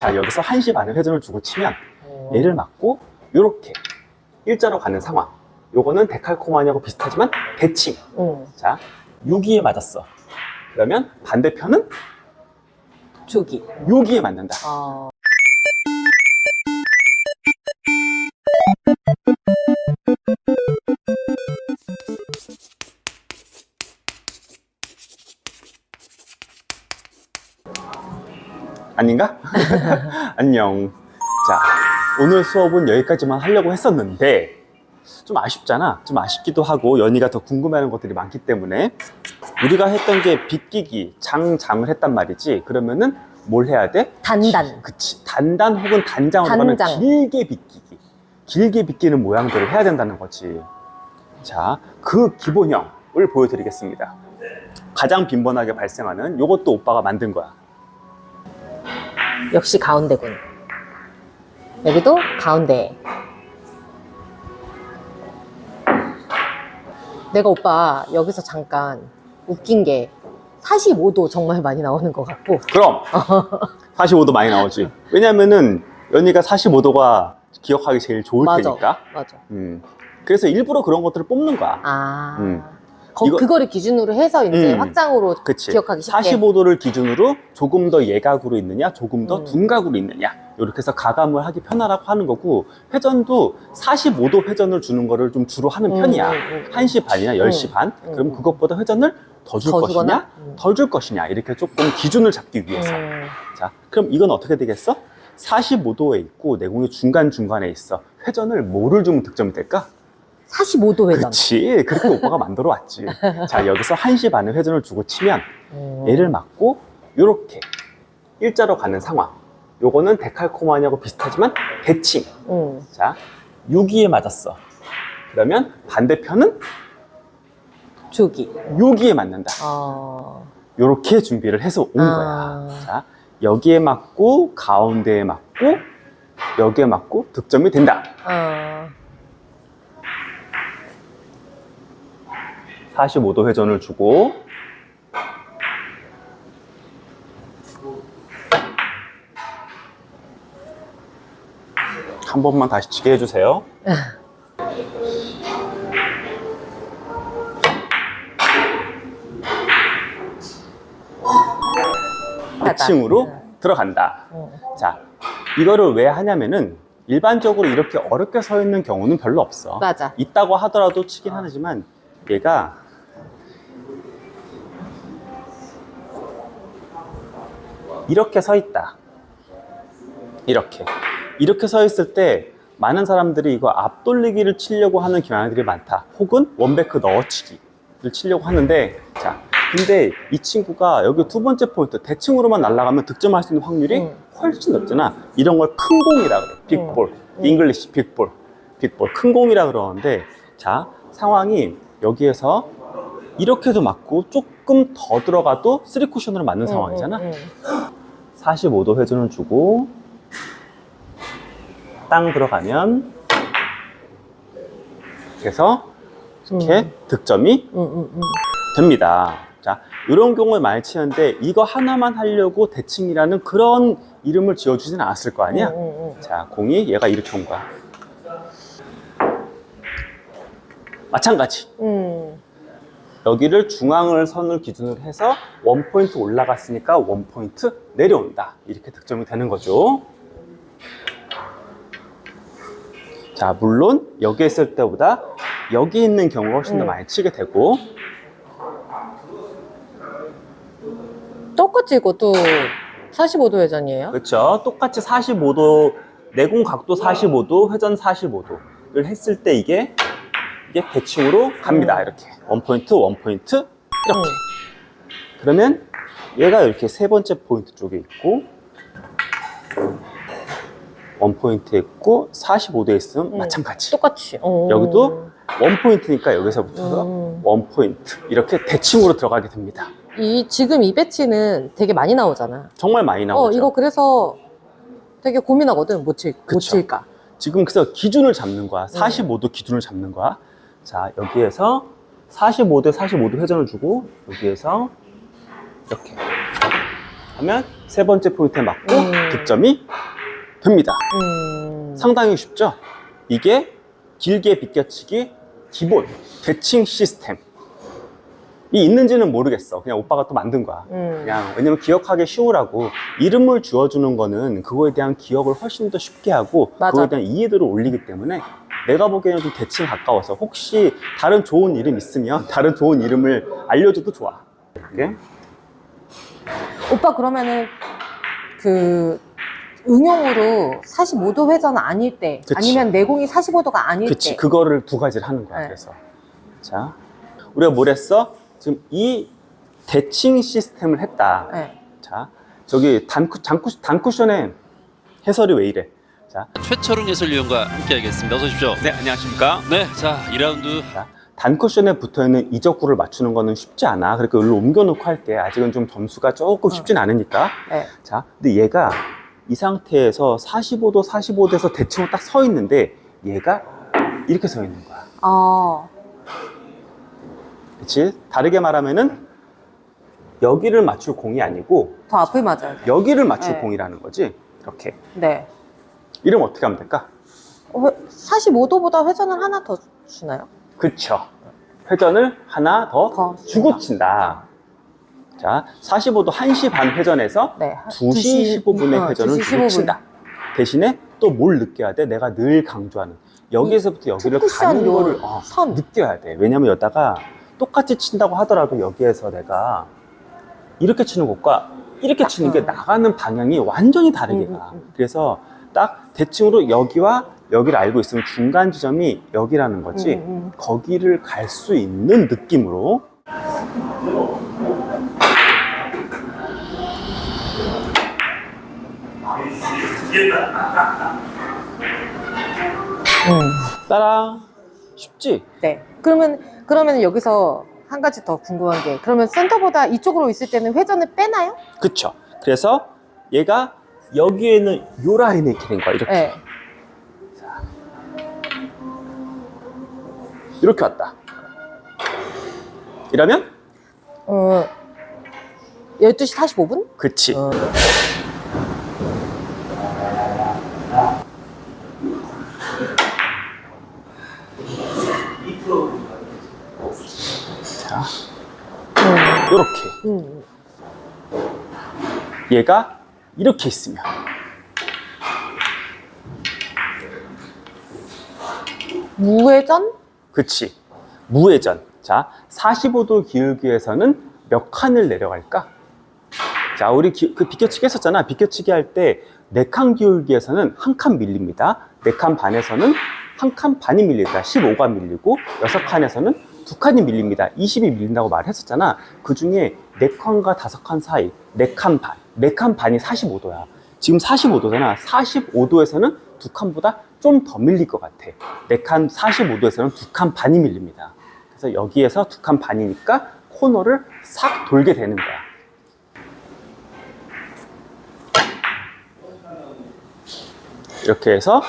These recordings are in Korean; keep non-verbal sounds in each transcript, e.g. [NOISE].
자, 여기서 1시 반에 회전을 주고 치면 어. 얘를 맞고 이렇게 일자로 가는 상황. 요거는 데칼코마니하고 비슷하지만 대칭. 응. 자, 6기에 맞았어. 그러면 반대편은 주기. 6기에 맞는다. 어. 아닌가? [LAUGHS] 안녕. 자, 오늘 수업은 여기까지만 하려고 했었는데, 좀 아쉽잖아. 좀 아쉽기도 하고, 연희가 더 궁금해하는 것들이 많기 때문에, 우리가 했던 게 빗기기, 장, 장을 했단 말이지. 그러면은 뭘 해야 돼? 단단. 그치. 단단 혹은 단장으로 가면 단장. 길게 빗기기. 길게 빗기는 모양들을 해야 된다는 거지. 자, 그 기본형을 보여드리겠습니다. 가장 빈번하게 발생하는 요것도 오빠가 만든 거야. 역시 가운데군. 여기도 가운데. 내가 오빠 여기서 잠깐 웃긴 게 45도 정말 많이 나오는 것 같고 그럼 [LAUGHS] 45도 많이 나오지. 왜냐면은 연희가 45도가 기억하기 제일 좋을 맞아 테니까. 맞아 음. 그래서 일부러 그런 것들을 뽑는 거야. 아 음. 거- 이거- 그거를 기준으로 해서 이제 음. 확장으로 그치. 기억하기 쉽게 45도를 기준으로 조금 더 예각으로 있느냐, 조금 더 음. 둔각으로 있느냐. 이렇게 해서 가감을 하기 편하라고 하는 거고, 회전도 45도 회전을 주는 거를 좀 주로 하는 음, 편이야. 음, 음. 1시 반이나 10시 반? 음, 그럼 음. 그것보다 회전을 더 줄 더 것이냐, 주거나? 음. 덜 줄 것이냐. 이렇게 조금 기준을 잡기 위해서. 음. 자, 그럼 이건 어떻게 되겠어? 45도에 있고 내공이 중간중간에 있어. 회전을 뭐를 주면 득점이 될까? 45도 회전 그렇지. 그렇게 오빠가 만들어 왔지. 자, 여기서 1시 반에 회전을 주고 치면 음. 얘를 맞고 이렇게 일자로 가는 상황. 요거는 데칼코마니하고 비슷하지만 대칭. 음. 자, 6기에 맞았어. 그러면 반대편은 주기 6기에 맞는다. 어. 요렇게 준비를 해서 온 아. 거야. 자, 여기에 맞고 가운데에 맞고 여기에 맞고 득점이 된다. 어. 45도 회전을 주고 한 번만 다시 치게 해주세요. 대칭으로 들어간다. 음. 자, 이거를 왜 하냐면은 일반적으로 이렇게 어렵게 서 있는 경우는 별로 없어. 맞아 있다고 하더라도 치긴 하지만 얘가 이렇게 서 있다. 이렇게. 이렇게 서 있을 때 많은 사람들이 이거 앞돌리기를 치려고 하는 경향들이 많다. 혹은 원베크 넣어치기를 치려고 하는데 자, 근데 이 친구가 여기 두 번째 포인트 대칭으로만 날아가면 득점할 수 있는 확률이 음. 훨씬 높잖아. 이런 걸 큰 공이라 그래. 빅볼. 음. 잉글리시 빅볼. 빅볼. 큰 공이라 그러는데 자, 상황이 여기에서 이렇게도 맞고 조금 더 들어가도 쓰리 쿠션으로 맞는 상황이잖아. 음, 음, 45도 회전을 주고 땅 들어가면 그래서 이렇게 음. 득점이 음, 음, 음. 됩니다. 자, 이런 경우에 많이 치는데 이거 하나만 하려고 대칭이라는 그런 이름을 지어주지는 않았을 거 아니야? 자, 공이 얘가 이렇게 온 거야. 마찬가지. 음. 여기를 중앙을 선을 기준으로 해서 원 포인트 올라갔으니까 원 포인트 내려온다. 이렇게 득점이 되는 거죠. 자, 물론 여기 있을 때보다 여기 있는 경우가 훨씬 더 음. 많이 치게 되고 똑같이 이것도 45도 회전이에요? 그렇죠. 똑같이 45도 내공 각도 45도, 회전 45도를 했을 때 이게 이게 대칭으로 갑니다. 음. 이렇게 원 포인트, 원 포인트 이렇게. 음. 그러면 얘가 이렇게 세 번째 포인트 쪽에 있고 원 포인트에 있고 45도에 있으면 음. 마찬가지. 똑같이. 어. 여기도 원 포인트니까 여기서부터 음. 원 포인트 이렇게 대칭으로 들어가게 됩니다. 이 지금 이 배치는 되게 많이 나오잖아. 정말 많이 나오죠. 어, 이거 그래서 되게 고민하거든. 못, 칠, 못 그쵸. 칠까. 지금 그래서 기준을 잡는 거야. 음. 45도 기준을 잡는 거야. 자, 여기에서 45도 45도 회전을 주고 여기에서 이렇게 하면 세 번째 포인트에 맞고 음. 득점이 됩니다. 음. 상당히 쉽죠? 이게 길게 비껴치기 기본 대칭 시스템. 이 있는지는 모르겠어. 그냥 오빠가 또 만든 거야. 음. 그냥 왜냐면 기억하기 쉬우라고 이름을 주어주는 거는 그거에 대한 기억을 훨씬 더 쉽게 하고 맞아. 그거에 대한 이해도를 올리기 때문에 내가 보기에는 좀 대칭 가까워서 혹시 다른 좋은 이름 있으면 다른 좋은 이름을 알려줘도 좋아. 이렇게 오빠 그러면은 그 응용으로 45도 회전 아닐 때 그치. 아니면 내공이 45도가 아닐 그치 때 그거를 두 가지를 하는 거야 네. 그래서 자 우리가 뭘 했어 지금 이 대칭 시스템을 했다 네. 자 저기 단쿠, 단쿠, 단쿠션의 해설이 왜 이래 자, 최철웅 해설위원과 함께하겠습니다. 어서 오십시오. 네 안녕하십니까 네, 자 2라운드 단쿠션에 붙어있는 이적구를 맞추는 거는 쉽지 않아 그러니까 여기로 옮겨놓고 할게 아직은 좀 점수가 조금 쉽진 않으니까 네. 자 근데 얘가 이 상태에서 45도 45도에서 대칭으로 딱 서 있는데 얘가 이렇게 서 있는 거야 어. 그치? 다르게 말하면은 여기를 맞출 공이 아니고 더 앞을 맞아요. 여기를 맞출 네. 공이라는 거지. 이렇게. 네. 이름 어떻게 하면 될까? 어, 45도보다 회전을 하나 더 주나요? 그쵸. 회전을 하나 더, 더 주고 친다. 자, 45도 1시 반 회전에서 네. 2시 15분의 어, 회전을 2시 주고 15분. 친다. 대신에 또 뭘 느껴야 돼? 내가 늘 강조하는. 여기에서부터 여기를 투쿠션 가는 요 거를 어, 선. 느껴야 돼. 왜냐면 여기다가 똑같이 친다고 하더라도 여기에서 내가 이렇게 치는 것과 이렇게 치는 게 어. 나가는 방향이 완전히 다르게 음, 가. 음, 음. 그래서 딱 대칭으로 여기와 여기를 알고 있으면 중간 지점이 여기라는 거지. 음, 음. 거기를 갈 수 있는 느낌으로 음. 따라 쉽지? 네. 그러면 그러면 여기서 한 가지 더 궁금한 게 그러면 센터보다 이쪽으로 있을 때는 회전을 빼나요? 그쵸. 그래서 얘가 여기에는 요 라인에 이렇게 된 거야. 이렇게. 네. 이렇게 왔다. 이러면? 어, 12시 45분? 그치. 어. 자, 음. 요렇게. 음. 얘가 이렇게 있으면. 무회전? 그치. 무회전. 자, 45도 기울기에서는 몇 칸을 내려갈까? 자, 우리 기- 그 비껴치기 했었잖아. 비껴치기 할 때 네 칸 기울기에서는 한 칸 밀립니다. 네 칸 반에서는 한 칸 반이 밀립니다. 15가 밀리고 여섯 칸에서는 두 칸이 밀립니다. 20이 밀린다고 말했었잖아. 그 중에 네 칸과 다섯 칸 사이, 네 칸 반, 네 칸 반이 45도야. 지금 45도잖아. 45도에서는 두 칸보다 좀 더 밀릴 것 같아. 네 칸 45도에서는 두 칸 반이 밀립니다. 그래서 여기에서 두 칸 반이니까 코너를 싹 돌게 되는 거야. 이렇게 해서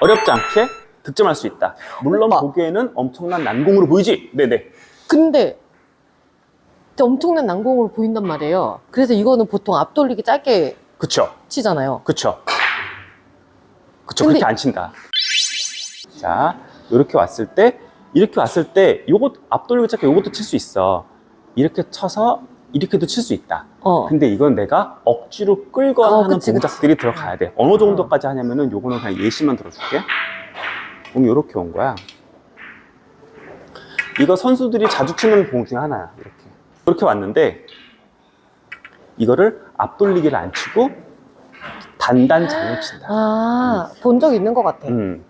어렵지 않게 득점할 수 있다. 물론. 보기에는 엄청난 난공으로 보이지? 네네. 근데 엄청난 난공으로 보인단 말이에요. 그래서 이거는 보통 앞 돌리기 짧게 그쵸. 치잖아요. 그쵸. 그쵸. 근데- 그렇게 안 친다. 자, 이렇게 왔을 때, 이렇게 왔을 때, 요것, 앞돌리기 짧게 요것도 칠 수 있어. 이렇게 쳐서, 이렇게도 칠 수 있다. 어. 근데 이건 내가 억지로 끌거나 어, 하는 그치, 동작들이 들어가야 돼. 어느 정도까지 하냐면은 요거는 그냥 예시만 들어줄게. 그럼 요렇게 온 거야. 이거 선수들이 자주 치는 공 중에 하나야. 이렇게. 이렇게 왔는데, 이거를 앞돌리기를 안 치고, 단단장을 친다. 아, 본적 있는 것 같아. 음.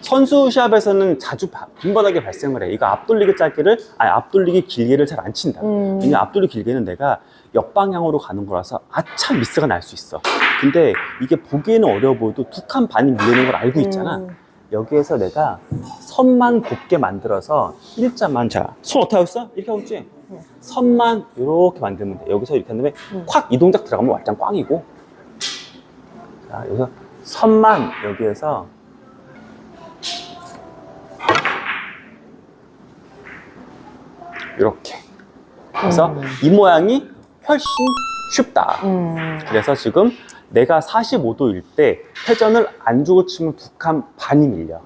선수 시합에서는 자주 바- 빈번하게 발생을 해. 이거 앞돌리기 짧게를, 아니, 앞돌리기 길게를 잘 안 친다. 음. 이 앞돌이 길게는 내가 역방향으로 가는 거라서 아차 미스가 날 수 있어. 근데 이게 보기에는 어려워 보여도 두 칸 반이 밀리는 걸 알고 있잖아. 음. 여기에서 내가 선만 곱게 만들어서 일자만 자, 손 어떻게 하고 있어? 이렇게 하고 있지? 네. 선만 이렇게 만들면 돼. 여기서 이렇게 한 다음에 음. 콱이 동작 들어가면 완전 꽝이고. 자, 여기서 선만 여기에서 이렇게. 그래서 음. 이 모양이 훨씬 쉽다. 음. 그래서 지금 내가 45도일 때 회전을 안 주고 치면 두 칸 반이 밀려.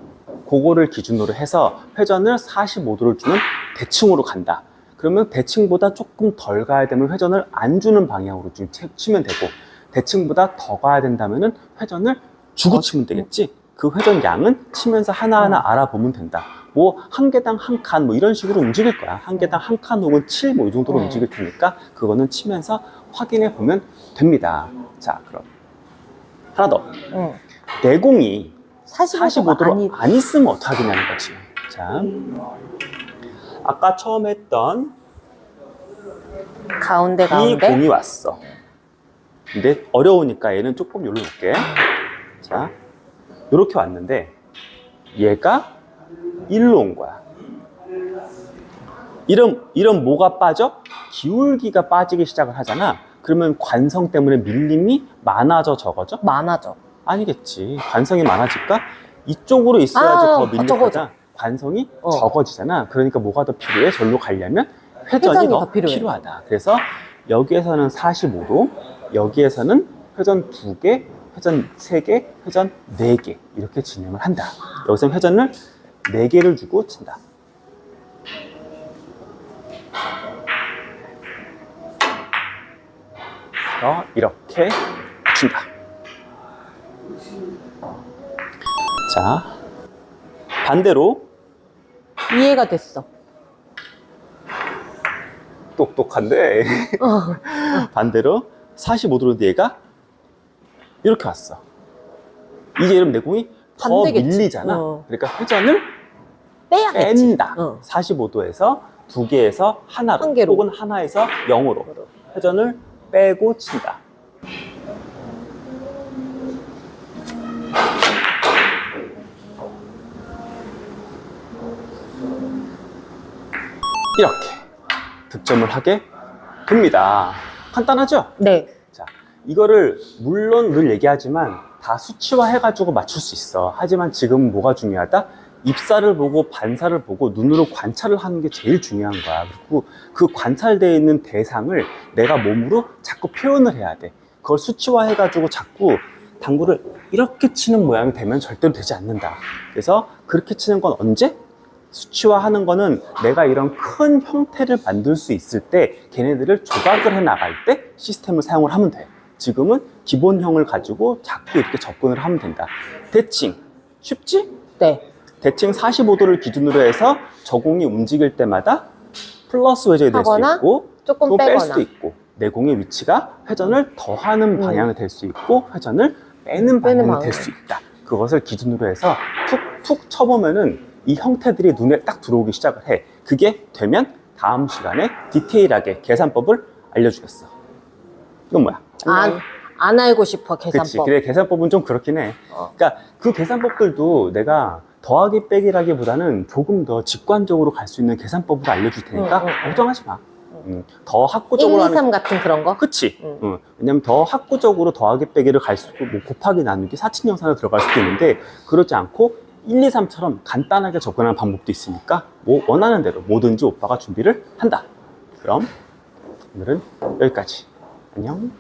그거를 기준으로 해서 회전을 45도를 주면 대칭으로 간다. 그러면 대칭보다 조금 덜 가야 되면 회전을 안 주는 방향으로 좀 치- 치면 되고 대칭보다 더 가야 된다면은 회전을 주고 치면 되겠지. 그 회전 양은 치면서 하나하나 알아보면 된다. 뭐 한 개당 한 칸 뭐 이런 식으로 움직일 거야. 한 개당 한 칸 혹은 7뭐이 정도로 음. 움직일 테니까 그거는 치면서 확인해 보면 됩니다. 자, 그럼 하나 더. 음. 내공이 45도가 45도로 아니 안 있으면 어떻게 하겠냐는 거지. 자, 아까 처음 했던 가운데 이 가운데 공이 왔어. 근데 어려우니까 얘는 조금 요로 놓을게. 자, 요렇게 왔는데 얘가 일로 온 거야. 이런, 이런 뭐가 빠져? 기울기가 빠지기 시작을 하잖아. 그러면 관성 때문에 밀림이 많아져 적어져? 많아져. 아니겠지. 관성이 많아질까? 이쪽으로 있어야지 아, 더 아, 밀리거든. 적어져. 관성이 어. 적어지잖아. 그러니까 뭐가 더 필요해? 절로 가려면 회전이, 회전이 더, 더. 필요하다. 그래서 여기에서는 45도, 여기에서는 회전 2개, 회전 3개, 회전 4개 이렇게 진행을 한다. 여기서 회전을 4개를 주고 친다. 그래서 이렇게 친다. 자, 반대로 이해가 됐어. 똑똑한데 어. [LAUGHS] 반대로 45도로 얘가 이렇게 왔어. 이제 이러면 내 공이 더 반대겠지. 밀리잖아. 어. 그러니까 회전을 빼야겠지. 뺀다. 어. 45도에서 두 개에서 하나로 한 개로. 혹은 하나에서 0으로 회전을 빼고 친다. 이렇게 득점을 하게 됩니다. 간단하죠? 네. 자, 이거를 물론 늘 얘기하지만 다 수치화 해가지고 맞출 수 있어. 하지만 지금 뭐가 중요하다? 입사를 보고 반사를 보고 눈으로 관찰을 하는 게 제일 중요한 거야. 그리고 그 관찰되어 있는 대상을 내가 몸으로 자꾸 표현을 해야 돼. 그걸 수치화 해가지고 자꾸 당구를 이렇게 치는 모양이 되면 절대로 되지 않는다. 그래서 그렇게 치는 건 언제? 수치화하는 거는 내가 이런 큰 형태를 만들 수 있을 때 걔네들을 조각을 해 나갈 때 시스템을 사용을 하면 돼. 지금은 기본형을 가지고 자꾸 이렇게 접근을 하면 된다. 대칭 쉽지? 네. 대칭 45도를 기준으로 해서 저공이 움직일 때마다 플러스 회전이 될 수 하거나 있고 조금 또 뺄 빼거나. 수도 있고 내 공의 위치가 회전을 더하는 음. 방향이 될 수 있고 회전을 빼는 방향이 방향. 될수 있다. 그것을 기준으로 해서 툭툭 쳐보면은 이 형태들이 눈에 딱 들어오기 시작을 해. 그게 되면 다음 시간에 디테일하게 계산법을 알려주겠어. 이건 뭐야? 안, 안 알고 싶어, 그치. 계산법. 그래, 계산법은 좀 그렇긴 해. 어. 그러니까 그 계산법들도 내가 더하기 빼기라기보다는 조금 더 직관적으로 갈 수 있는 계산법을 알려줄 테니까 응, 응, 응. 걱정하지 마. 응. 음, 더 1, 학구적으로 2, 하는 3 같은 그런 거? 그치. 응. 응. 왜냐면 더 학구적으로 더하기 빼기를 갈 수, 뭐 곱하기 나누기, 사칭 영상을 들어갈 수도 있는데, 그렇지 않고 1, 2, 3처럼 간단하게 접근하는 방법도 있으니까, 뭐 원하는 대로 뭐든지 오빠가 준비를 한다. 그럼 오늘은 여기까지. 안녕.